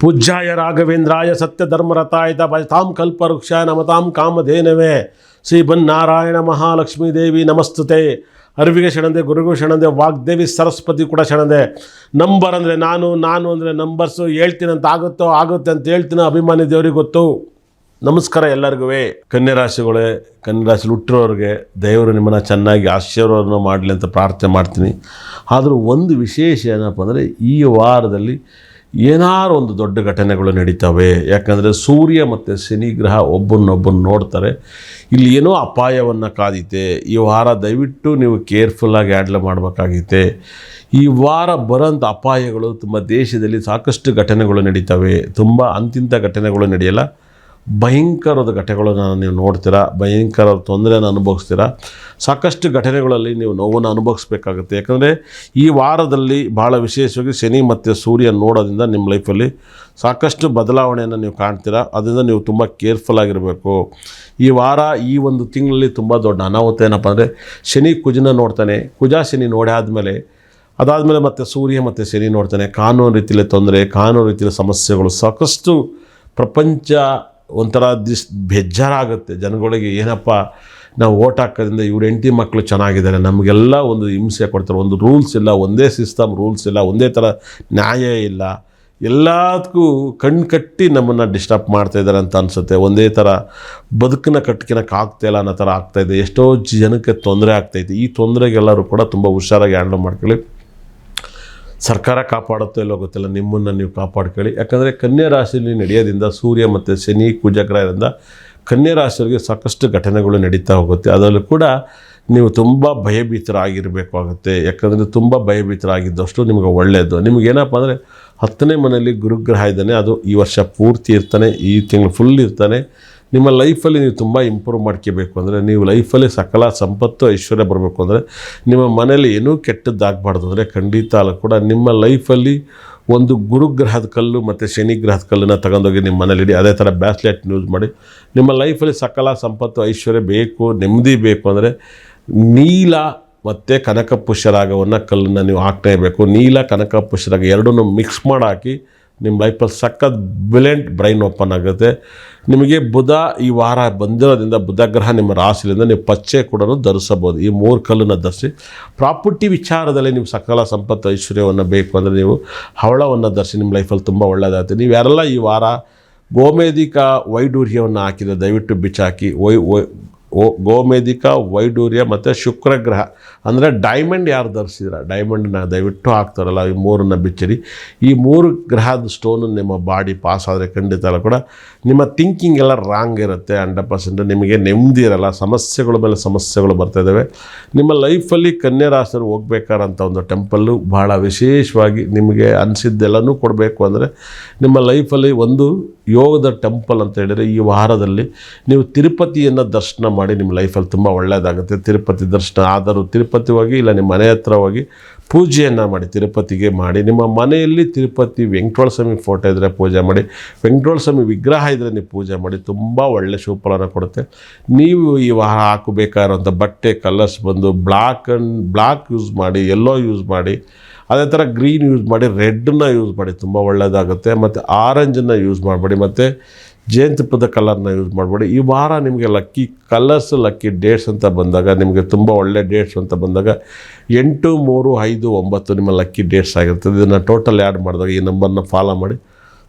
ಪೂಜ್ಯಾಯ ರಾಘವೇಂದ್ರಾಯ ಸತ್ಯಧರ್ಮರತಾಯತ ತಾಂ ಕಲ್ಪವೃಕ್ಷ ನಮತಾಂ ಕಾಮಧೇನವೇ. ಶ್ರೀ ಬನ್ನಾರಾಯಣ ಮಹಾಲಕ್ಷ್ಮೀ ದೇವಿ ನಮಸ್ತುತೆ. ಅರಿವಿಗೆ ಶರಣದೆ, ಗುರುಗೂ ಶರಣದೆ, ವಾಗ್ದೇವಿ ಸರಸ್ವತಿ ಕೂಡ ಶರಣದೆ. ನಂಬರ್ ಅಂದರೆ ನಾನು ನಾನು ಅಂದರೆ ನಂಬರ್ಸು ಹೇಳ್ತೀನಿ ಅಂತ ಆಗುತ್ತೋ ಆಗುತ್ತೆ ಅಂತ ಹೇಳ್ತೀನಿ ಅಭಿಮಾನಿ ದೇವ್ರಿಗೆ ಗೊತ್ತು. ನಮಸ್ಕಾರ ಎಲ್ಲರಿಗೂ ಕನ್ಯರಾಶಿಗಳೇ ರಾಶಿಗಳೇ ಕನ್ಯಾ ರಾಶಿಲಿ ಹುಟ್ಟಿರೋರಿಗೆ ದೇವರು ನಿಮ್ಮನ್ನು ಚೆನ್ನಾಗಿ ಆಶೀರ್ವಾದನ ಮಾಡಲಿ ಅಂತ ಪ್ರಾರ್ಥನೆ ಮಾಡ್ತೀನಿ. ಆದರೂ ಒಂದು ವಿಶೇಷ ಏನಪ್ಪ ಅಂದರೆ ಈ ವಾರದಲ್ಲಿ ಏನಾರು ಒಂದು ದೊಡ್ಡ ಘಟನೆಗಳು ನಡೀತವೆ. ಯಾಕಂದರೆ ಸೂರ್ಯ ಮತ್ತು ಶನಿ ಗ್ರಹ ಒಬ್ಬನ್ನೊಬ್ಬನ್ನು ನೋಡ್ತಾರೆ. ಇಲ್ಲಿ ಏನೋ ಅಪಾಯವನ್ನು ಕಾದಿದೆ ಈ ವಾರ ದಯವಿಟ್ಟು ನೀವು ಕೇರ್ಫುಲ್ಲಾಗಿ ಹ್ಯಾಂಡ್ಲ್ ಮಾಡಬೇಕಾಗಿತ್ತೆ. ಈ ವಾರ ಬರೋಂಥ ಅಪಾಯಗಳು ತುಂಬ ದೇಶದಲ್ಲಿ ಸಾಕಷ್ಟು ಘಟನೆಗಳು ನಡೀತವೆ. ತುಂಬ ಅಂತಿಂಥ ಘಟನೆಗಳು ನಡೆಯಲ್ಲ. ಭಯಂಕರದ ಘಟನೆಗಳನ್ನು ನೀವು ನೋಡ್ತೀರಾ, ಭಯಂಕರ ತೊಂದರೆಯನ್ನು ಅನುಭವಿಸ್ತೀರಾ? ಸಾಕಷ್ಟು ಘಟನೆಗಳಲ್ಲಿ ನೀವು ನೋವನ್ನು ಅನುಭವಿಸ್ಬೇಕಾಗುತ್ತೆ. ಯಾಕಂದರೆ ಈ ವಾರದಲ್ಲಿ ಭಾಳ ವಿಶೇಷವಾಗಿ ಶನಿ ಮತ್ತು ಸೂರ್ಯ ನೋಡೋದ್ರಿಂದ ನಿಮ್ಮ ಲೈಫಲ್ಲಿ ಸಾಕಷ್ಟು ಬದಲಾವಣೆಯನ್ನು ನೀವು ಕಾಣ್ತೀರಾ? ಅದರಿಂದ ನೀವು ತುಂಬ ಕೇರ್ಫುಲ್ ಆಗಿರಬೇಕು. ಈ ವಾರ, ಈ ಒಂದು ತಿಂಗಳಲ್ಲಿ ತುಂಬ ದೊಡ್ಡ ಅನಾಹುತ ಏನಪ್ಪ ಅಂದರೆ ಶನಿ ಕುಜನ ನೋಡ್ತಾನೆ. ಕುಜ ಶನಿ ನೋಡಿ ಆದಮೇಲೆ, ಅದಾದಮೇಲೆ ಮತ್ತೆ ಸೂರ್ಯ ಮತ್ತು ಶನಿ ನೋಡ್ತಾನೆ. ಕಾನೂನು ರೀತಿಯಲ್ಲಿ ತೊಂದರೆ, ಕಾನೂನು ರೀತಿಯಲ್ಲಿ ಸಮಸ್ಯೆಗಳು, ಸಾಕಷ್ಟು ಪ್ರಪಂಚ ಒಂಥರ ದಿಸ್ ಬೇಜಾರಾಗುತ್ತೆ. ಜನಗಳಿಗೆ ಏನಪ್ಪ ನಾವು ಓಟ್ ಹಾಕೋದ್ರಿಂದ ಇವ್ರ ಹೆಂಡತಿ ಮಕ್ಕಳು ಚೆನ್ನಾಗಿದ್ದಾರೆ, ನಮಗೆಲ್ಲ ಒಂದು ಹಿಂಸೆ ಕೊಡ್ತಾರೆ. ಒಂದು ರೂಲ್ಸ್ ಇಲ್ಲ, ಒಂದೇ ಸಿಸ್ಟಮ್ ರೂಲ್ಸ್ ಇಲ್ಲ, ಒಂದೇ ಥರ ನ್ಯಾಯ ಇಲ್ಲ. ಎಲ್ಲದಕ್ಕೂ ಕಣ್ಣು ಕಟ್ಟಿ ನಮ್ಮನ್ನು ಡಿಸ್ಟರ್ಬ್ ಮಾಡ್ತಾ ಇದ್ದಾರೆ ಅಂತ ಅನಿಸುತ್ತೆ. ಒಂದೇ ಥರ ಬದುಕನ್ನ ಇಲ್ಲ ಅನ್ನೋ ಥರ ಆಗ್ತಾಯಿದೆ ಎಷ್ಟೋ ಜನಕ್ಕೆ ತೊಂದರೆ ಆಗ್ತೈತೆ ಈ ತೊಂದರೆಗೆಲ್ಲರೂ ಕೂಡ ತುಂಬ ಹುಷಾರಾಗಿ ಹ್ಯಾಂಡಲ್ ಮಾಡ್ಕೊಳ್ಳಿ. ಸರ್ಕಾರ ಕಾಪಾಡುತ್ತೋ ಇಲ್ಲೋ ಗೊತ್ತಿಲ್ಲ. ನಿಮ್ಮನ್ನು ನೀವು ಕಾಪಾಡ್ಕೊಳ್ಳಿ. ಯಾಕಂದರೆ ಕನ್ಯಾ ರಾಶಿಯಲ್ಲಿ ನಡೆಯೋದ್ರಿಂದ ಸೂರ್ಯ ಮತ್ತು ಶನಿ ಕುಜಗ್ರಹದಿಂದ ಕನ್ಯಾ ರಾಶಿಯವರಿಗೆ ಸಾಕಷ್ಟು ಘಟನೆಗಳು ನಡೀತಾ ಹೋಗುತ್ತೆ. ಅದರಲ್ಲೂ ಕೂಡ ನೀವು ತುಂಬ ಭಯಭೀತರಾಗಿರಬೇಕಾಗುತ್ತೆ. ಯಾಕಂದರೆ ತುಂಬ ಭಯಭೀತರಾಗಿದ್ದಷ್ಟು ನಿಮಗೆ ಒಳ್ಳೆಯದು ನಿಮಗೇನಪ್ಪ ಅಂದರೆ ಹತ್ತನೇ ಮನೆಯಲ್ಲಿ ಗುರುಗ್ರಹ ಇದ್ದಾನೆ. ಅದು ಈ ವರ್ಷ ಪೂರ್ತಿ ಇರ್ತಾನೆ. ಈ ತಿಂಗಳು ಫುಲ್ ಇರ್ತಾನೆ. ನಿಮ್ಮ ಲೈಫಲ್ಲಿ ನೀವು ತುಂಬ ಇಂಪ್ರೂವ್ ಮಾಡ್ಕೋಬೇಕು ಅಂದರೆ ನೀವು ಲೈಫಲ್ಲಿ ಸಕಲ ಸಂಪತ್ತು ಐಶ್ವರ್ಯ ಬರಬೇಕು ಅಂದರೆ ನಿಮ್ಮ ಮನೇಲಿ ಏನೂ ಕೆಟ್ಟದ್ದಾಗಬಾರ್ದು ಅಂದರೆ ಖಂಡಿತ ಅಲ್ಲ ಕೂಡ ನಿಮ್ಮ ಲೈಫಲ್ಲಿ ಒಂದು ಗುರುಗ್ರಹದ ಕಲ್ಲು ಮತ್ತು ಶನಿ ಗ್ರಹದ ಕಲ್ಲನ್ನು ತಗೊಂಡೋಗಿ ನಿಮ್ಮ ಮನೇಲಿ ಇಡಿ. ಅದೇ ಥರ ಬ್ಯಾಸ್ಲೆಟ್ ಯೂಸ್ ಮಾಡಿ. ನಿಮ್ಮ ಲೈಫಲ್ಲಿ ಸಕಲ ಸಂಪತ್ತು ಐಶ್ವರ್ಯ ಬೇಕು, ನೆಮ್ಮದಿ ಬೇಕು ಅಂದರೆ ನೀಲ ಮತ್ತು ಕನಕ ಪುಷ್ಯರಾಗವನ್ನು ಕಲ್ಲನ್ನು ನೀವು ಹಾಕ್ಲೇಬೇಕು ನೀಲ ಕನಕ ಪುಷ್ಯರಾಗ ಎರಡನ್ನೂ ಮಿಕ್ಸ್ ಮಾಡಿ ಹಾಕಿ ನಿಮ್ಮ ಲೈಫಲ್ಲಿ ಸಖತ್ ಬ್ರಿಲಿಯಂಟ್ ಬ್ರೈನ್ ಓಪನ್ ಆಗುತ್ತೆ. ನಿಮಗೆ ಬುಧ ಈ ವಾರ ಬಂದಿರೋದ್ರಿಂದ ಬುಧ ಗ್ರಹ ನಿಮ್ಮ ರಾಶಿಯಿಂದ ನೀವು ಪಚ್ಚೆ ಕೂಡ ಧರಿಸಬಹುದು. ಈ ಮೂರು ಕಲ್ಲನ್ನು ಧರಿಸಿ ಪ್ರಾಪರ್ಟಿ ವಿಚಾರದಲ್ಲಿ ನಿಮ್ಮ ಸಕಲ ಸಂಪತ್ತು ಐಶ್ವರ್ಯವನ್ನು ಬೇಕು ಅಂದರೆ ನೀವು ಹವಳವನ್ನು ಧರಿಸಿ ನಿಮ್ಮ ಲೈಫಲ್ಲಿ ತುಂಬ ಒಳ್ಳೆಯದಾಗುತ್ತೆ ನೀವು ಯಾರೆಲ್ಲ ಈ ವಾರ ಗೋಮೇಧಿಕ ವೈಡೂರ್ಯವನ್ನು ಹಾಕಿದರೆ ದಯವಿಟ್ಟು ಬಿಚ್ಚಾಕಿ, ವೈ ವೈ ಓ ಗೋಮೇಧಿಕ, ವೈಡೂರ್ಯ ಮತ್ತು ಶುಕ್ರಗ್ರಹ. ಅಂದರೆ ಡೈಮಂಡ್ ಯಾರು ಧರಿಸಿದ್ರ? ಡೈಮಂಡನ್ನ ದಯವಿಟ್ಟು ಹಾಕ್ತಾರಲ್ಲ, ಈ ಮೂರನ್ನ ಬಿಚ್ಚಿರಿ. ಈ ಮೂರು ಗ್ರಹದ ಸ್ಟೋನು ನಿಮ್ಮ ಬಾಡಿ ಪಾಸ್ ಆದರೆ ಖಂಡಿತ ಅಲ್ಲ ಕೂಡ ನಿಮ್ಮ ಥಿಂಕಿಂಗ್ ಎಲ್ಲ ರಾಂಗ್ ಇರುತ್ತೆ ಹಂಡ್ರೆಡ್ ಪರ್ಸೆಂಟ್ ನಿಮಗೆ ನೆಮ್ಮದಿ ಇರಲ್ಲ, ಸಮಸ್ಯೆಗಳ ಮೇಲೆ ಸಮಸ್ಯೆಗಳು ಬರ್ತಾ ಇದ್ದಾವೆ ನಿಮ್ಮ ಲೈಫಲ್ಲಿ ಕನ್ಯಾ ಹೋಗ್ಬೇಕಾದಂಥ ಒಂದು ಟೆಂಪಲ್ಲು ಭಾಳ ವಿಶೇಷವಾಗಿ ನಿಮಗೆ ಅನಿಸಿದ್ದೆಲ್ಲನೂ ಕೊಡಬೇಕು ಅಂದರೆ ನಿಮ್ಮ ಲೈಫಲ್ಲಿ ಒಂದು ಯೋಗದ ಟೆಂಪಲ್ ಅಂತ ಹೇಳಿದರೆ ಈ ವಾರದಲ್ಲಿ ನೀವು ತಿರುಪತಿಯನ್ನು ದರ್ಶನ ಮಾಡಿ ನಿಮ್ಮ ಲೈಫಲ್ಲಿ ತುಂಬ ಒಳ್ಳೆಯದಾಗುತ್ತೆ ತಿರುಪತಿ ದರ್ಶನ ಆದರೂ ತಿರುಪತಿ ಹೋಗಿ ಇಲ್ಲ ನಿಮ್ಮ ಮನೆ ಹತ್ರ ಹೋಗಿ ಪೂಜೆಯನ್ನು ಮಾಡಿ, ತಿರುಪತಿಗೆ ಮಾಡಿ, ನಿಮ್ಮ ಮನೆಯಲ್ಲಿ ತಿರುಪತಿ ವೆಂಕಟೋಳ ಸ್ವಾಮಿ ಫೋಟೋ ಇದ್ದರೆ ಪೂಜೆ ಮಾಡಿ ವೆಂಕಟೇಶ್ವರ ಸ್ವಾಮಿ ವಿಗ್ರಹ ಇದ್ದರೆ ನೀವು ಪೂಜೆ ಮಾಡಿ, ತುಂಬ ಒಳ್ಳೆ ಶುಭಫಲನ ಕೊಡುತ್ತೆ. ನೀವು ಈ ವಾರ ಹಾಕಬೇಕಾದಂಥ ಬಟ್ಟೆ ಕಲರ್ಸ್ ಬಂದು ಬ್ಲ್ಯಾಕ್ ಆ್ಯಂಡ್ ಬ್ಲ್ಯಾಕ್ ಯೂಸ್ ಮಾಡಿ ಯೆಲ್ಲೋ ಯೂಸ್ ಮಾಡಿ, ಅದೇ ಥರ ಗ್ರೀನ್ ಯೂಸ್ ಮಾಡಿ ರೆಡ್ನ ಯೂಸ್ ಮಾಡಿ, ತುಂಬ ಒಳ್ಳೆಯದಾಗುತ್ತೆ ಮತ್ತು ಆರೆಂಜನ್ನು ಯೂಸ್ ಮಾಡಬೇಡಿ. ಮತ್ತು ಜೇನುತುಪ್ಪದ ಕಲರ್ನ ಯೂಸ್ ಮಾಡಬೇಡಿ. ಈ ವಾರ ನಿಮಗೆ ಲಕ್ಕಿ ಕಲರ್ಸ್ ಲಕ್ಕಿ ಡೇಟ್ಸ್ ಅಂತ ಬಂದಾಗ, ನಿಮಗೆ ತುಂಬ ಒಳ್ಳೆ ಡೇಟ್ಸ್ ಅಂತ ಬಂದಾಗ ಎಂಟು, ಮೂರು, ಐದು, ಒಂಬತ್ತು ನಿಮ್ಮ ಲಕ್ಕಿ ಡೇಟ್ಸ್ ಆಗಿರ್ತದೆ. ಇದನ್ನು ಟೋಟಲ್ ಆ್ಯಡ್ ಮಾಡಿದಾಗ ಈ ನಂಬರ್ನ ಫಾಲೋ ಮಾಡಿ.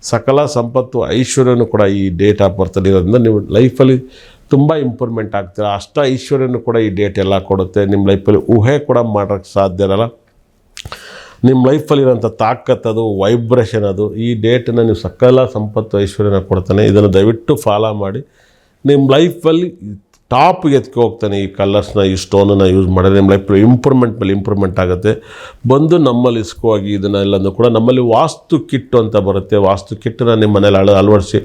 ಸಕಲ ಸಂಪತ್ತು, ಐಶ್ವರ್ಯನೂ ಕೂಡ ಈ ಡೇಟ್ ಆಫ್ ಬರ್ತಲ್ಲಿ ಇರೋದ್ರಿಂದ ನೀವು ಲೈಫಲ್ಲಿ ತುಂಬ ಇಂಪ್ರೂವ್ಮೆಂಟ್ ಆಗ್ತೀರಾ. ಅಷ್ಟ ಐಶ್ವರ್ಯನೂ ಕೂಡ ಈ ಡೇಟ್ ಎಲ್ಲ ಕೊಡುತ್ತೆ. ನಿಮ್ಮ ಲೈಫಲ್ಲಿ ಊಹೆ ಕೂಡ ಮಾಡೋಕ್ಕೆ ಸಾಧ್ಯ ಇರಲ್ಲ. ನಿಮ್ಮ ಲೈಫಲ್ಲಿರೋಂಥ ತಾಕತ್ ಅದು ವೈಬ್ರೇಷನ್ ಅದು, ಈ ಡೇಟನ್ನು ನೀವು ಸಕಲ ಸಂಪತ್ತು ಐಶ್ವರ್ಯನ ಕೊಡ್ತಾನೆ. ಇದನ್ನು ದಯವಿಟ್ಟು ಫಾಲೋ ಮಾಡಿ. ನಿಮ್ಮ ಲೈಫಲ್ಲಿ ಟಾಪ್ಗೆ ಎತ್ಕೆ ಹೋಗ್ತಾನೆ ಈ ಕಲರ್ಸ್ನ, ಈ ಸ್ಟೋನನ್ನು ಯೂಸ್ ಮಾಡಿದ್ರೆ ನಿಮ್ಮ ಲೈಫ್ ಇಂಪ್ರೂವ್ಮೆಂಟ್ ಮೇಲೆ ಇಂಪ್ರೂವ್ಮೆಂಟ್ ಆಗುತ್ತೆ. ಬಂದು ನಮ್ಮಲ್ಲಿ ಇಸ್ಕೋವಾಗಿ ಇದನ್ನೆಲ್ಲನೂ ಕೂಡ ನಮ್ಮಲ್ಲಿ ವಾಸ್ತು ಕಿಟ್ಟು ಅಂತ ಬರುತ್ತೆ. ವಾಸ್ತು ಕಿಟ್ಟನ್ನು ನಿಮ್ಮ ಮನೇಲಿ ಅಳ, ಅಳವಡಿಸಿ.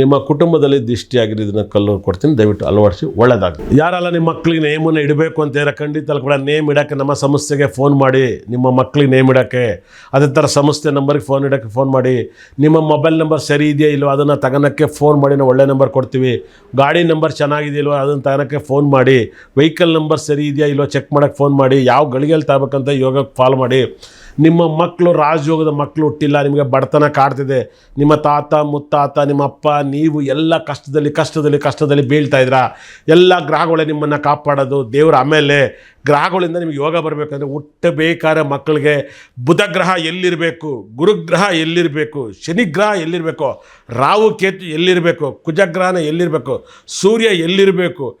ನಿಮ್ಮ ಕುಟುಂಬದಲ್ಲಿ ದಿಷ್ಟಿಯಾಗಿರೋ ಇದನ್ನು ಕಲ್ಲು ಕೊಡ್ತೀನಿ, ದಯವಿಟ್ಟು ಅಳವಡಿಸಿ ಒಳ್ಳೆಯದಾಗುತ್ತೆ ಯಾರಲ್ಲ ನಿಮ್ಮ ಮಕ್ಕಳಿಗೆ ನೇಮನ್ನು ಇಡಬೇಕು ಅಂತ ಹೇಳೋ ಖಂಡಿತ ಕೂಡ ನೇಮ್ ಇಡೋಕ್ಕೆ, ನಮ್ಮ ಸಂಸ್ಥೆಗೆ ಫೋನ್ ಮಾಡಿ, ನಿಮ್ಮ ಮಕ್ಕಳಿಗೆ ನೇಮ್ ಇಡೋಕ್ಕೆ, ಅದೇ ಥರ ಸಂಸ್ಥೆ ನಂಬರ್ಗೆ ಫೋನ್ ಇಡೋಕ್ಕೆ ಫೋನ್ ಮಾಡಿ, ನಿಮ್ಮ ಮೊಬೈಲ್ ನಂಬರ್ ಸರಿ ಇದೆಯಾ ಇಲ್ವೋ, ಅದನ್ನು ತಗೋಣಕ್ಕೆ ಫೋನ್ ಮಾಡಿ, ನಾವು ಒಳ್ಳೆ ನಂಬರ್ ಕೊಡ್ತೀವಿ. ಗಾಡಿ ನಂಬರ್ ಚೆನ್ನಾಗಿದೆಯಲ್ವ ಅದನ್ನು ತಗೋಣಕ್ಕೆ ಫೋನ್ ಮಾಡಿ ವೆಹಿಕಲ್ ನಂಬರ್ ಸರಿ ಇದೆಯಾ ಇಲ್ಲೋ ಚೆಕ್ ಮಾಡೋಕ್ಕೆ ಫೋನ್ ಮಾಡಿ, ಯಾವ ಗಳಿಗೆಯಲ್ಲಿ ತರಬೇಕಂತ ಯೋಗಕ್ಕೆ ಫಾಲೋ ಮಾಡಿ. ನಿಮ್ಮ ಮಕ್ಕಳು ರಾಜಯೋಗದ ಮಕ್ಕಳು ಹುಟ್ಟಿಲ್ಲ, ನಿಮಗೆ ಬಡತನ ಕಾಡ್ತಿದೆ. ನಿಮ್ಮ ತಾತ, ಮುತ್ತಾತ, ನಿಮ್ಮ ಅಪ್ಪ, ನೀವು ಎಲ್ಲ ಕಷ್ಟದಲ್ಲಿ ಕಷ್ಟದಲ್ಲಿ ಕಷ್ಟದಲ್ಲಿ ಬೀಳ್ತಾ ಇದ್ದೀರಾ? ಎಲ್ಲ ಗ್ರಹಗಳೇ ನಿಮ್ಮನ್ನು ಕಾಪಾಡೋದು, ದೇವ್ರ ಆಮೇಲೆ ಗ್ರಹಗಳಿಂದ ನಿಮಗೆ ಯೋಗ ಬರಬೇಕಂದ್ರೆ ಹುಟ್ಟಬೇಕಾದ್ರೆ ಮಕ್ಕಳಿಗೆ ಬುಧ ಗ್ರಹ ಎಲ್ಲಿರಬೇಕು, ಗುರುಗ್ರಹ ಎಲ್ಲಿರಬೇಕು ಶನಿಗ್ರಹ ಎಲ್ಲಿರಬೇಕು, ರಾಹು ಕೇತು ಎಲ್ಲಿರಬೇಕು ಕುಜಗ್ರಹನ ಎಲ್ಲಿರಬೇಕು, ಸೂರ್ಯ ಎಲ್ಲಿರಬೇಕು